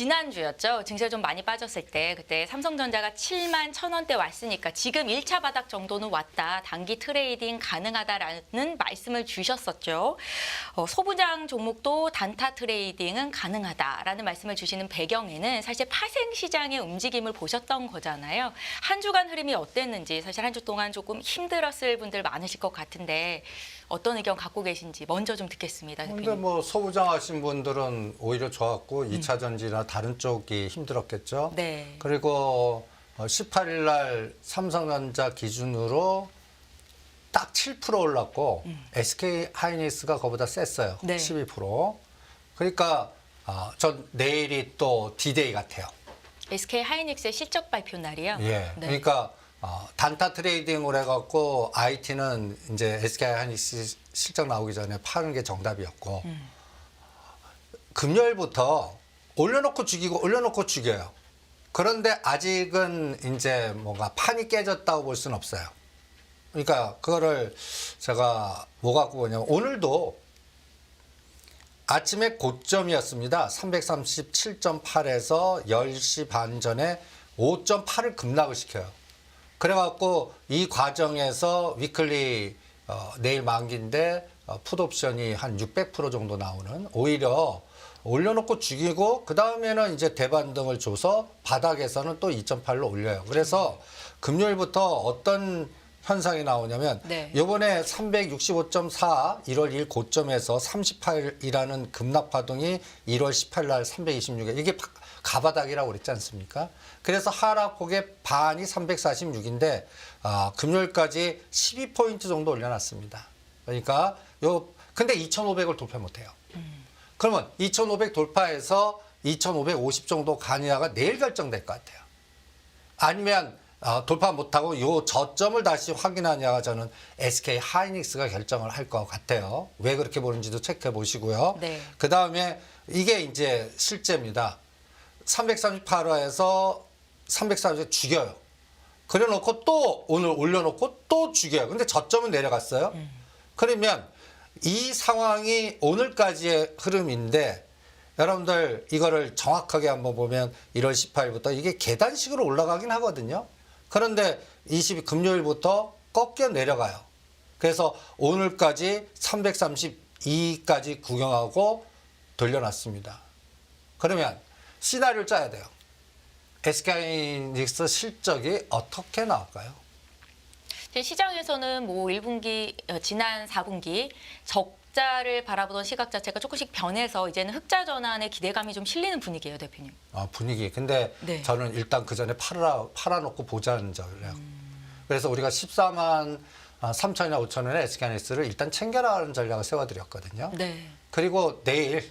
지난주였죠. 증시가 좀 많이 빠졌을 때 그때 삼성전자가 7만 1천 원대 왔으니까 지금 1차 바닥 정도는 왔다. 단기 트레이딩 가능하다라는 말씀을 주셨었죠. 어, 소부장 종목도 단타 트레이딩은 가능하다라는 말씀을 주시는 배경에는 사실 파생 시장의 움직임을 보셨던 거잖아요. 한 주간 흐름이 어땠는지 사실 한 주 동안 조금 힘들었을 분들 많으실 것 같은데 어떤 의견 갖고 계신지 먼저 좀 듣겠습니다. 근데 대표님. 뭐 소부장 하신 분들은 오히려 좋았고 이 2차 전지나 다른 쪽이 힘들었겠죠. 네. 그리고 18일 날 삼성전자 기준으로 딱 7% 올랐고 SK 하이닉스가 그보다 셌어요. 네. 12%. 그러니까 아, 전 내일이 또 D-Day 같아요. SK 하이닉스의 실적 발표 날이요. 예. 네. 그러니까 어, 단타 트레이딩을 해갖고 IT는 이제 SK 하이닉스 실적 나오기 전에 파는 게 정답이었고 음. 금요일부터 올려놓고 죽이고 올려놓고 죽여요. 그런데 아직은 이제 뭔가 판이 깨졌다고 볼 수는 없어요. 그러니까 그거를 제가 뭐 갖고 보냐면 오늘도 아침에 고점이었습니다. 337.8에서 10시 반 전에 5.8을 급락을 시켜요. 그래갖고 이 과정에서 위클리 어, 내일 만기인데 어, 풋옵션이 한 600% 정도 나오는 오히려 올려놓고 죽이고 그 다음에는 이제 대반등을 줘서 바닥에서는 또 2.8로 올려요. 그래서 금요일부터 어떤 현상이 나오냐면 네. 요번에 365.4 1월 1일 고점에서 38이라는 급락 파동이 1월 18일 날 326에 이게 바- 가바닥이라고 그랬지 않습니까? 그래서 하락폭의 반이 346인데 아, 금요일까지 12포인트 정도 올려놨습니다. 그러니까 요 근데 2,500을 돌파 못해요. 그러면 2,500 돌파해서 2,550 정도 가느냐가 내일 결정될 것 같아요. 아니면 어, 돌파 못하고 요 저점을 다시 확인하냐가 저는 SK 하이닉스가 결정을 할 것 같아요. 왜 그렇게 보는지도 체크해 보시고요. 네. 그 다음에 이게 이제 실제입니다. 338화에서 330에 죽여요. 그래 놓고 또 오늘 올려놓고 또 죽여요. 근데 저점은 내려갔어요. 그러면 이 상황이 오늘까지의 흐름인데 여러분들 이거를 정확하게 한번 보면 1월 18일부터 이게 계단식으로 올라가긴 하거든요. 그런데 20일 금요일부터 꺾여 내려가요. 그래서 오늘까지 332까지 구경하고 돌려놨습니다. 그러면 시나리오를 짜야 돼요. SK하이닉스 실적이 어떻게 나올까요? 시장에서는 뭐 1분기 어, 지난 4분기 적자를 바라보던 시각 자체가 조금씩 변해서 이제는 흑자 전환에 기대감이 좀 실리는 분위기예요, 대표님. 아, 분위기. 근데 네. 저는 일단 그 전에 팔아, 팔아놓고 보자는 전략. 그래서 우리가 14만 3천이나 5천 원의 SK하이닉스를 일단 챙겨라는 전략을 세워드렸거든요. 네. 그리고 내일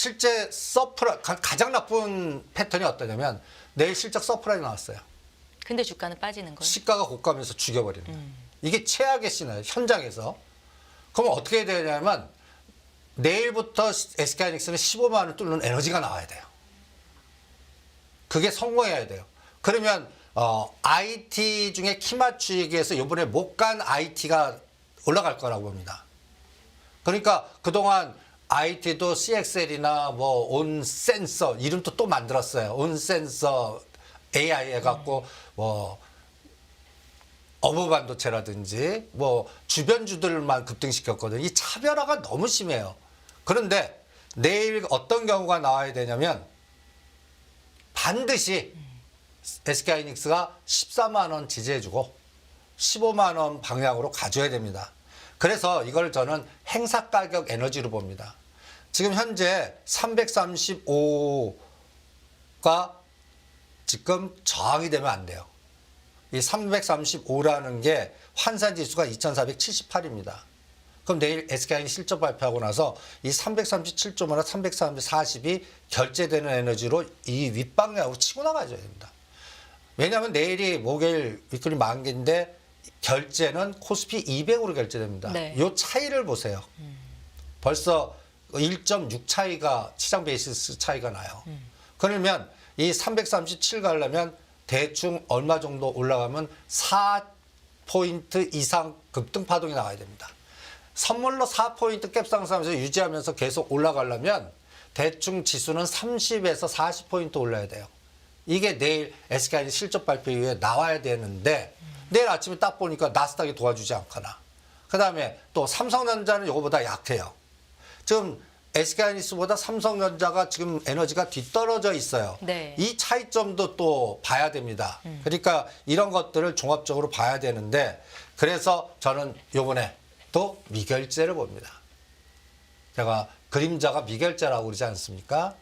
실제 서프라 가- 가장 나쁜 패턴이 어떠냐면 내일 실적 서프라이 나왔어요. 근데 주가는 빠지는 거예요. 시가가 고가면서 죽여버리는 거예요. 이게 최악의 시나리오 현장에서. 그럼 어떻게 해야 되냐면 내일부터 SK하이닉스는 15만 원을 뚫는 에너지가 나와야 돼요. 그게 성공해야 돼요. 그러면 어, IT 중에 키 맞추기에서 이번에 못 간 IT가 올라갈 거라고 봅니다. 그러니까 그동안 IT도 CXL이나 뭐 온 센서 이름도 또 만들었어요. 온 센서 AI 해갖고 뭐 어부 반도체라든지 뭐 주변주들만 급등시켰거든요. 이 차별화가 너무 심해요. 그런데 내일 어떤 경우가 나와야 되냐면 반드시 SK하이닉스가 14만 원 지지해주고 15만 원 방향으로 가져야 됩니다. 그래서 이걸 저는 행사 가격 에너지로 봅니다. 지금 현재 335가 지금 저항이 되면 안 돼요. 이 335라는 게 환산 지수가 2478입니다. 그럼 내일 SKI 실적 발표하고 나서 이 337.5나 340이 결제되는 에너지로 이 윗방향으로 치고 나가줘야 됩니다. 왜냐하면 내일이 목요일 위클리 만기인데 결제는 코스피 200으로 결제됩니다. 네. 이 차이를 보세요. 벌써 1.6 차이가 시장 베이시스 차이가 나요. 그러면 이 337 가려면 대충 얼마 정도 올라가면 4포인트 이상 급등 파동이 나와야 됩니다. 선물로 4포인트 갭 상승하면서 유지하면서 계속 올라가려면 대충 지수는 30에서 40포인트 올라야 돼요. 이게 내일 SKI 실적 발표 이후에 나와야 되는데 내일 아침에 딱 보니까 나스닥이 도와주지 않거나 그다음에 또 삼성전자는 이거보다 약해요. 지금 SK하이닉스보다 삼성전자가 지금 에너지가 뒤떨어져 있어요. 네. 이 차이점도 또 봐야 됩니다. 그러니까 이런 것들을 종합적으로 봐야 되는데 그래서 저는 요번에 또 미결제를 봅니다. 제가 그림자가 미결제라고 그러지 않습니까?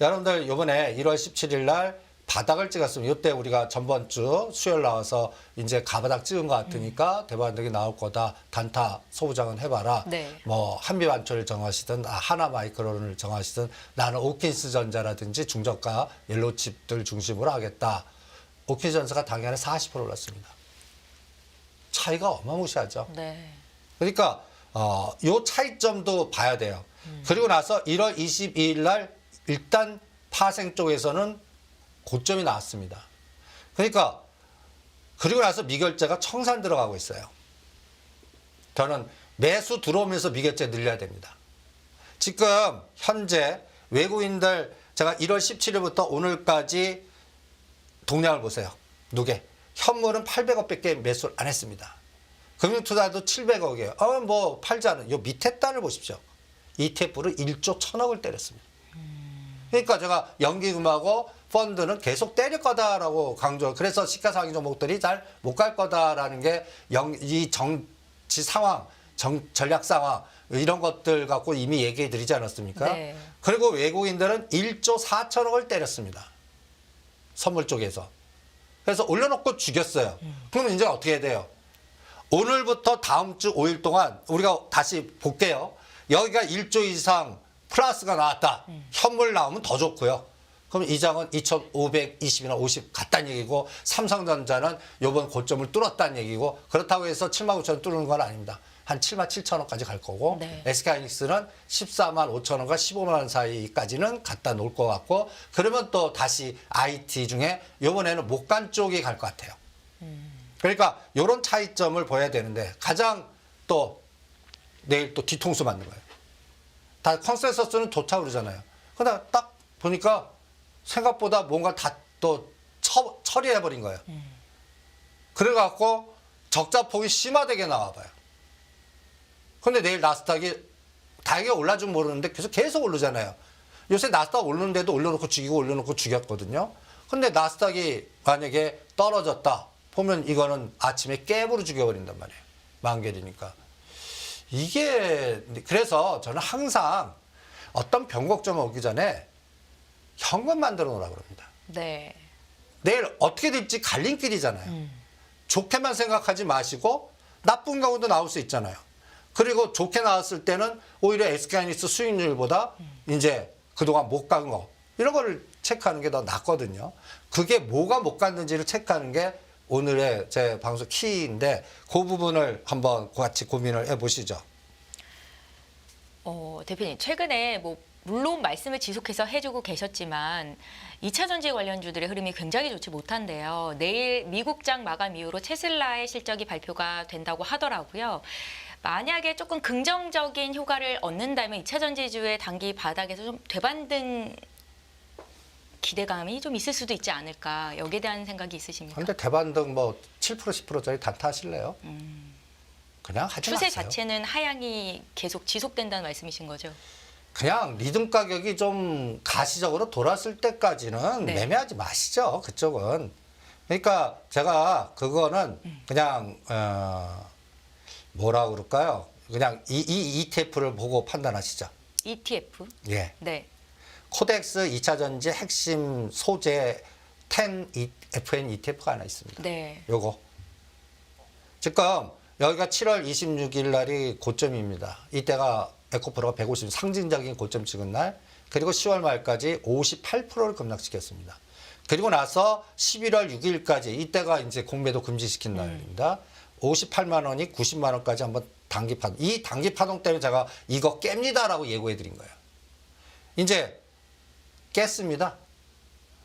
여러분들 요번에 1월 17일 날 바닥을 찍었으면 이때 우리가 전번 주 수요일 나와서 이제 가바닥 찍은 것 같으니까 대반등이 나올 거다. 단타 소부장은 해봐라. 네. 뭐 한미 완초를 정하시든 아, 하나 마이크론을 정하시든 나는 오킨스 전자라든지 중저가 옐로우 칩들 중심으로 하겠다. 오킨스 전자가 당연히 40% 올랐습니다. 차이가 어마무시하죠. 네. 그러니까 어, 요 차이점도 봐야 돼요. 그리고 나서 1월 22일 날 일단 파생 쪽에서는 고점이 나왔습니다. 그러니까 그리고 나서 미결제가 청산 들어가고 있어요. 저는 매수 들어오면서 미결제 늘려야 됩니다. 지금 현재 외국인들 제가 1월 17일부터 오늘까지 동향을 보세요. 누게? 현물은 800억밖에 매수를 안 했습니다. 금융투자도 700억이에요. 어, 뭐 팔자는 요 밑에 단을 보십시오. ETF를 1조 1000억을 때렸습니다. 그러니까 제가 연기금하고 펀드는 계속 때릴 거다라고 강조. 그래서 시가상위 종목들이 잘 못 갈 거다라는 게 이 정치 상황, 정, 전략 상황 이런 것들 갖고 이미 얘기해 드리지 않았습니까? 네. 그리고 외국인들은 1조 4천억을 때렸습니다. 선물 쪽에서. 그래서 올려놓고 죽였어요. 그러면 이제 어떻게 해야 돼요? 오늘부터 다음 주 5일 동안 우리가 다시 볼게요. 여기가 1조 이상 플러스가 나왔다. 현물 나오면 더 좋고요. 그럼 이장은 2,520이나 50 갔다는 얘기고 삼성전자는 요번 고점을 뚫었다는 얘기고 그렇다고 해서 7만 9천 원 뚫는 건 아닙니다. 한 7만 7천 원까지 갈 거고 네. SK하이닉스는 14만 5천 원과 15만 원 사이까지는 갖다 놓을 것 같고 그러면 또 다시 IT 중에 요번에는 목간 쪽이 갈 것 같아요. 그러니까 이런 차이점을 보여야 되는데 가장 또 내일 또 뒤통수 맞는 거예요. 다 컨센서스는 좋다 그러잖아요. 근데 딱 보니까 생각보다 뭔가 다 또 처리해 버린 거예요. 그래 갖고 적자 폭이 심화되게 나와 봐요. 근데 내일 나스닥이 다행히 올라좀 모르는데 계속 계속 오르잖아요. 요새 나스닥 오르는데도 올려놓고 죽이고 올려놓고 죽였거든요. 근데 나스닥이 만약에 떨어졌다 보면 이거는 아침에 깨부로 죽여버린단 말이에요. 만개리니까. 이게 그래서 저는 항상 어떤 변곡점 오기 전에 현금 만들어 놓으라 그럽니다. 네. 내일 어떻게 될지 갈림길이잖아요. 좋게만 생각하지 마시고 나쁜 경우도 나올 수 있잖아요. 그리고 좋게 나왔을 때는 오히려 SK하이닉스 수익률보다 이제 그동안 못 간 거 이런 거를 체크하는 게 더 낫거든요. 그게 뭐가 못 갔는지를 체크하는 게 오늘의 제 방송 키인데 그 부분을 한번 같이 고민을 해보시죠. 어, 대표님 최근에 뭐 물론 말씀을 지속해서 해주고 계셨지만 2차 전지 관련주들의 흐름이 굉장히 좋지 못한데요. 내일 미국장 마감 이후로 테슬라의 실적이 발표가 된다고 하더라고요. 만약에 조금 긍정적인 효과를 얻는다면 2차 전지주의 단기 바닥에서 좀 되반등 기대감이 좀 있을 수도 있지 않을까. 여기에 대한 생각이 있으십니까? 근데 대반등 뭐 7% 10%짜리 단타 하실래요? 그냥 하지 음. 추세 마세요. 자체는 하향이 계속 지속된다는 말씀이신 거죠? 그냥 리듬 가격이 좀 가시적으로 돌았을 때까지는 네. 매매하지 마시죠. 그쪽은. 그러니까 제가 그거는 음. 그냥 어 뭐라 그럴까요? 그냥 이, 이 ETF를 보고 판단하시죠. ETF? 예. 네. 코덱스 2차 전지 핵심 소재 10 E- FN ETF가 하나 있습니다. 네. 요거. 지금 여기가 7월 26일 날이 고점입니다. 이때가 에코프로가 150 상징적인 고점 찍은 날. 그리고 10월 말까지 58%를 급락시켰습니다. 그리고 나서 11월 6일까지 이때가 이제 공매도 금지시킨 날입니다. 58만 원이 90만 원까지 한번 단기 파동. 이 단기 파동 때문에 제가 이거 깹니다라고 예고해 드린 거예요. 이제 깼습니다.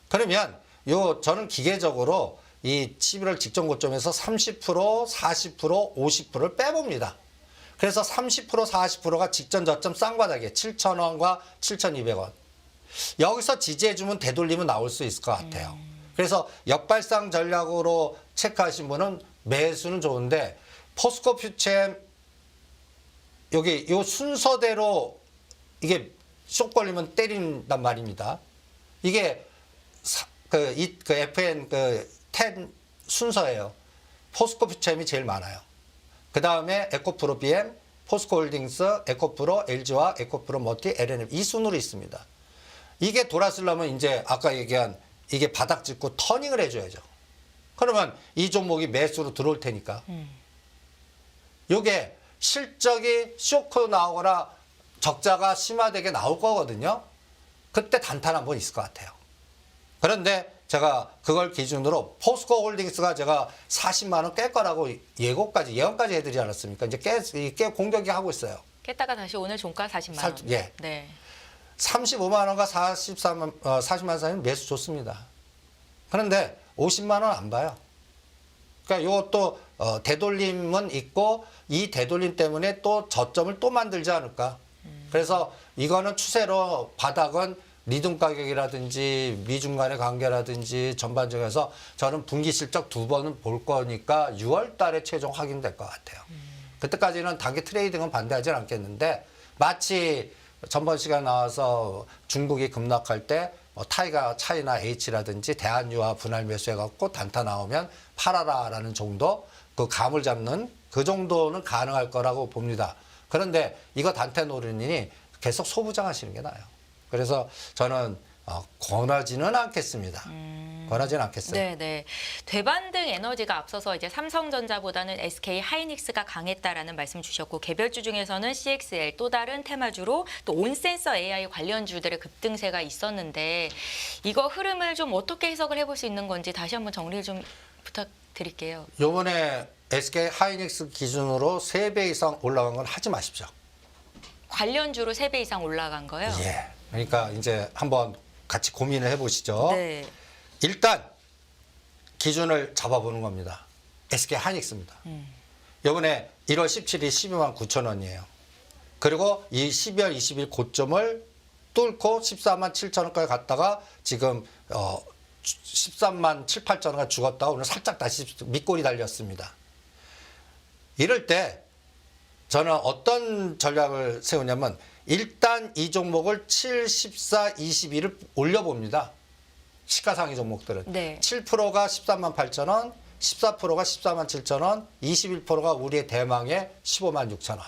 그러면 요 저는 기계적으로 이 11월 직전 고점에서 30%, 40%, 50%를 빼봅니다. 그래서 30%, 40%가 직전 저점 쌍바닥에 7,000원과 7,200원. 여기서 지지해주면 되돌리면 나올 수 있을 것 같아요. 그래서 역발상 전략으로 체크하신 분은 매수는 좋은데 포스코 퓨처엠 여기 요 순서대로 이게 쇼 걸리면 때린단 말입니다. 이게 그, 이, 그 FN 그10 순서예요. 포스코 퓨처엠이 제일 많아요. 그 다음에 에코프로 BM, 포스코 홀딩스, 에코프로, LG와 에코프로 머티, LNM 이 순으로 있습니다. 이게 돌았으려면 이제 아까 얘기한 이게 바닥 짚고 터닝을 해줘야죠. 그러면 이 종목이 매수로 들어올 테니까. 요게 실적이 쇼크 나오거나 적자가 심화되게 나올 거거든요. 그때 단탄 한번 있을 것 같아요. 그런데 제가 그걸 기준으로 포스코 홀딩스가 제가 40만 원 깰 거라고 예고까지 예언까지 해드리지 않았습니까? 이제 깨, 깨 공격이 하고 있어요. 깼다가 다시 오늘 종가 40만 살- 원. 예. 네. 35만 원과 43만 어, 40만 원 사이는 매수 좋습니다. 그런데 50만 원 안 봐요. 그러니까 요것도 어, 되돌림은 있고 이 되돌림 때문에 또 저점을 또 만들지 않을까. 그래서 이거는 추세로 바닥은 리듬 가격이라든지 미중 간의 관계라든지 전반적에서 저는 분기 실적 두 번은 볼 거니까 6월 달에 최종 확인될 것 같아요. 그때까지는 단기 트레이딩은 반대하지 않겠는데 마치 전번 시간 나와서 중국이 급락할 때 뭐 타이가 차이나 H라든지 대한유화 분할 매수해갖고 단타 나오면 팔아라라는 정도 그 감을 잡는 그 정도는 가능할 거라고 봅니다. 그런데 이거 단타 노리니 계속 소부장하시는 게 나아요. 그래서 저는 어, 권하지는 않겠습니다. 권하지는 않겠어요. 네, 네. 되반등 에너지가 앞서서 이제 삼성전자보다는 SK 하이닉스가 강했다라는 말씀 주셨고 개별주 중에서는 CXL 또 다른 테마주로 또 온센서 AI 관련주들의 급등세가 있었는데 이거 흐름을 좀 어떻게 해석을 해볼 수 있는 건지 다시 한번 정리를 좀 부탁드릴게요. 요번에 SK 하이닉스 기준으로 3배 이상 올라간 건 하지 마십시오. 관련주로 3배 이상 올라간 거요? 예. 그러니까 이제 한번 같이 고민을 해보시죠. 네. 일단 기준을 잡아보는 겁니다. SK 하이닉스입니다. 이번에 1월 17일 12만 9천 원이에요. 그리고 이 12월 20일 고점을 뚫고 14만 7천 원까지 갔다가 지금 어 13만 7, 8천 원가 죽었다가 오늘 살짝 다시 밑골이 달렸습니다. 이럴 때 저는 어떤 전략을 세우냐면 일단 이 종목을 7, 14, 21을 올려봅니다. 시가상위 종목들은. 네. 7%가 13만 8천 원, 14%가 14만 7천 원, 21%가 우리의 대망의 15만 6천 원.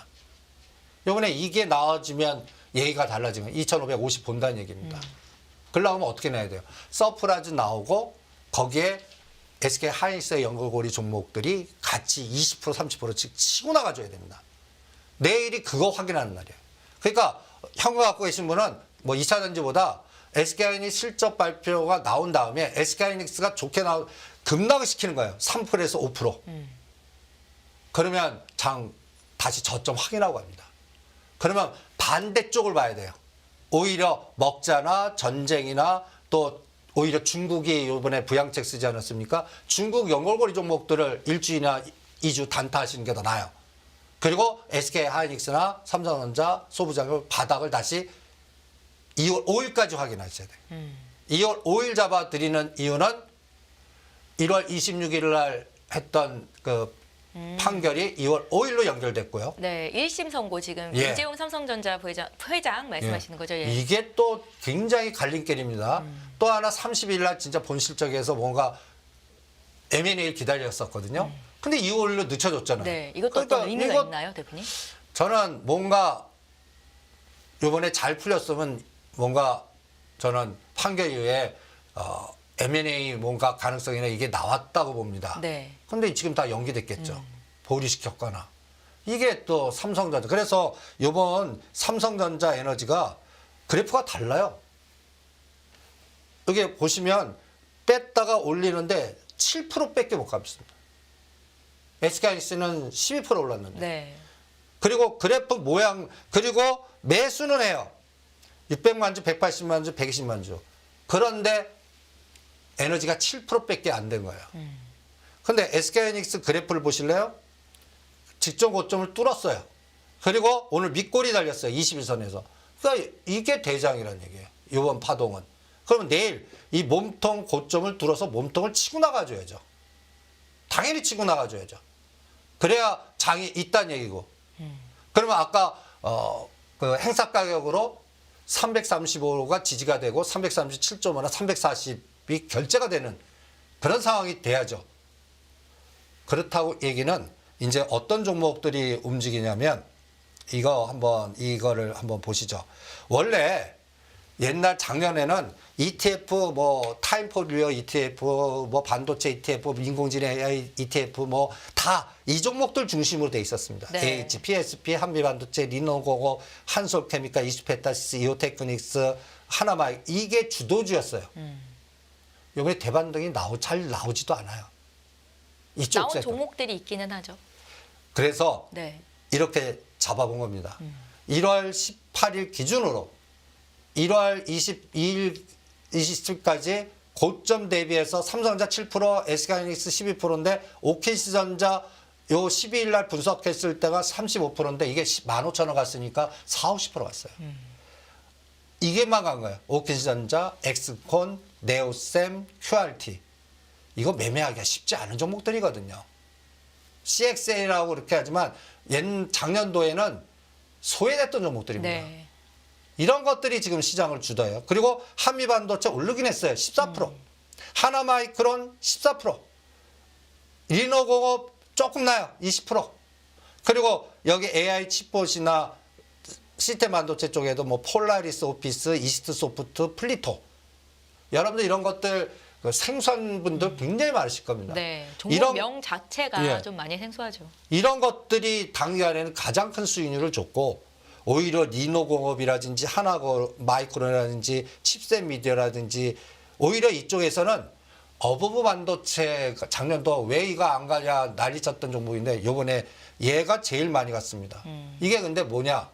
요번에 이게 나와지면 얘기가 달라지면 2,550 본다는 얘기입니다. 그러려면 어떻게 내야 돼요? 서프라즈 나오고 거기에 SK 하이닉스의 연결고리 종목들이 같이 20% 30%씩 치고 나가줘야 됩니다. 내일이 그거 확인하는 날이에요. 그러니까 현금 갖고 계신 분은 뭐 2차 전지보다 SK하이닉 실적 발표가 나온 다음에 SK하이닉스가 좋게 나오 급락을 시키는 거예요. 3%에서 5%. 그러면 장 다시 저점 확인하고 갑니다. 그러면 반대쪽을 봐야 돼요. 오히려 먹자나 전쟁이나 또 오히려 중국이 이번에 부양책 쓰지 않았습니까? 중국 연골고리 종목들을 일주일이나 2주 단타하시는 게 더 나아요. 그리고 SK 하이닉스나 삼성전자, 소부장을 바닥을 다시 2월 5일까지 확인하셔야 돼요. 2월 5일 잡아드리는 이유는 1월 26일 날 했던 그 판결이 2월 5일로 연결됐고요. 네, 1심 선고 지금 예. 이재용 삼성전자 부회장, 회장 말씀하시는 거죠? 예. 이게 또 굉장히 갈림길입니다. 또 하나 30일 날 진짜 본실적에서 뭔가 M&A 기다렸었거든요. 근데 2월로 늦춰졌잖아요. 네, 이것도 그러니까 어떤 의미가 이거 있나요, 대표님? 저는 뭔가 요번에 잘 풀렸으면 뭔가 저는 판결 이후에 어, M&A 뭔가 가능성이나 이게 나왔다고 봅니다. 네. 근데 지금 다 연기됐겠죠. 보류시켰거나. 이게 또 삼성전자. 그래서 요번 삼성전자 에너지가 그래프가 달라요. 여기 보시면 뺐다가 올리는데 7%밖에 못 갚습니다. SK하이닉스는 12% 올랐는데. 네. 그리고 그래프 모양 그리고 매수는 해요. 600만 주, 180만 주, 120만 주. 그런데 에너지가 7%밖에 안 된 거예요. 근데 SK하이닉스 그래프를 보실래요? 직전 고점을 뚫었어요. 그리고 오늘 밑골이 달렸어요. 21선에서. 그러니까 이게 대장이라는 얘기예요. 이번 파동은. 그러면 내일 이 몸통 고점을 뚫어서 몸통을 치고 나가줘야죠. 당연히 치고 나가줘야죠. 그래야 장이 있다는 얘기고. 그러면 아까 어, 그 행사 가격으로 335가 지지가 되고 337.5나 340이 결제가 되는 그런 상황이 돼야죠. 그렇다고 얘기는 이제 어떤 종목들이 움직이냐면 이거 한번 이거를 한번 보시죠. 원래 옛날 작년에는 ETF 뭐 타임포리어 ETF 뭐 반도체 ETF 인공지능 AI ETF 뭐 다 이 종목들 중심으로 돼 있었습니다. 네. AH, PSP, 한미반도체, 리노고고, 한솔케미카, 이스페타시스, 이오테크닉스, 하나마 이게 주도주였어요. 이번에 대반등이 나오 잘 나오지도 않아요. 이쪽 나온 섹터. 종목들이 있기는 하죠. 그래서 네. 이렇게 잡아본 겁니다. 1월 18일 기준으로 1월 22일 20일까지 고점 대비해서 삼성전자 7%, SK하이닉스 12%인데 오케시전자 요 12일 날 분석했을 때가 35%인데 이게 15,000원 갔으니까 4, 50% 갔어요. 이게만 간 거예요. 오케시전자, 엑스콘, 네오셈, QRT. 이거 매매하기가 쉽지 않은 종목들이거든요. CXA라고 그렇게 하지만 옛 작년도에는 소외됐던 종목들입니다. 네. 이런 것들이 지금 시장을 주도해요. 그리고 한미반도체 오르긴 했어요. 14%. 하나마이크론 14%. 리노공업 조금 나요. 20%. 그리고 여기 AI 칩봇이나 시스템 반도체 쪽에도 뭐 폴라리스 오피스, 이스트 소프트, 플리토. 여러분들 이런 것들 그 생산분들 굉장히 많으실 겁니다. 네. 종목명 자체가 예. 좀 많이 생소하죠. 이런 것들이 단기간에는 가장 큰 수익률을 줬고 오히려 리노공업이라든지 하나마이크론이라든지 칩셋 미디어라든지 오히려 이쪽에서는 어버브 반도체 작년도 왜 이거 안 가냐 난리 쳤던 종목인데 요번에 얘가 제일 많이 갔습니다. 이게 근데 뭐냐?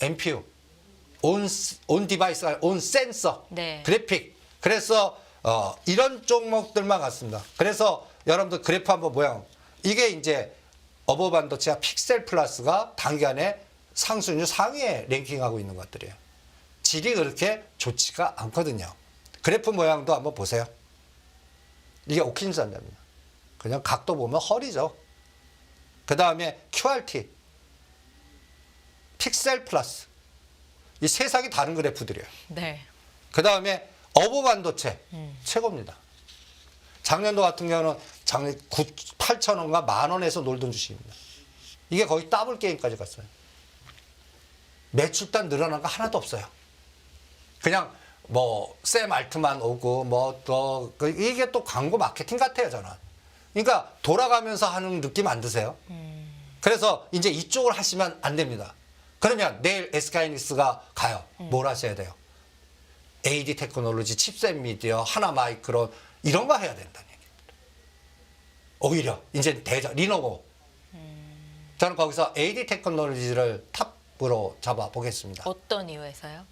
MPU, 온, 온 디바이스가 온 센서, 네. 그래픽. 그래서 어, 이런 종목들만 갔습니다. 그래서 여러분들 그래프 한번 모양. 이게 이제 어버 반도체와 픽셀 플러스가 단기간에 상승률 상위에 랭킹하고 있는 것들이에요. 질이 그렇게 좋지가 않거든요. 그래프 모양도 한번 보세요. 이게 오킨전자입니다. 그냥 각도 보면 허리죠. 그 다음에 QRT, 픽셀 플러스. 이 세상이 다른 그래프들이에요. 네. 그 다음에 어부 반도체 최고입니다. 작년도 같은 경우는 작년 9, 8천 원과 만 원에서 놀던 주식입니다. 이게 거의 더블 게임까지 갔어요. 매출단 늘어난 거 하나도 없어요. 그냥 뭐샘 알트만 오고 뭐또 그 이게 또 광고 마케팅 같아요 저는. 그러니까 돌아가면서 하는 느낌 안 드세요? 그래서 이제 이쪽을 하시면 안 됩니다. 그러면 내일 SK하이닉스가 가요. 뭘 하셔야 돼요? AD 테크놀로지, 칩셋 미디어, 하나 마이크론 이런 거 해야 된다는 얘기입니다. 오히려 이제 대전 리노고 저는 거기서 AD 테크놀로지를 탑으로 잡아 보겠습니다. 어떤 이유에서요?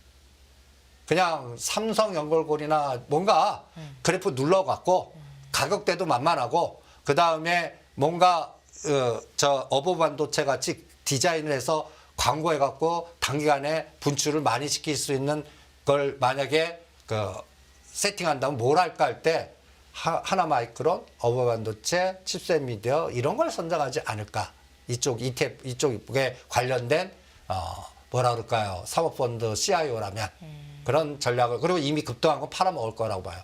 그냥 삼성 연결고리나 뭔가 그래프 눌러갖고 가격대도 만만하고 그 다음에 뭔가 어, 저 어버 반도체 같이 디자인을 해서 광고해 갖고 단기간에 분출을 많이 시킬 수 있는 걸 만약에 그 세팅한다면 뭘 할까 할 때 하나 마이크론, 어버 반도체, 칩셋 미디어 이런 걸 선정하지 않을까. 이쪽 ETF 이쪽에 관련된 어 뭐라 그럴까요? 사모펀드 CIO라면 그런 전략을 그리고 이미 급등한 거 팔아먹을 거라고 봐요.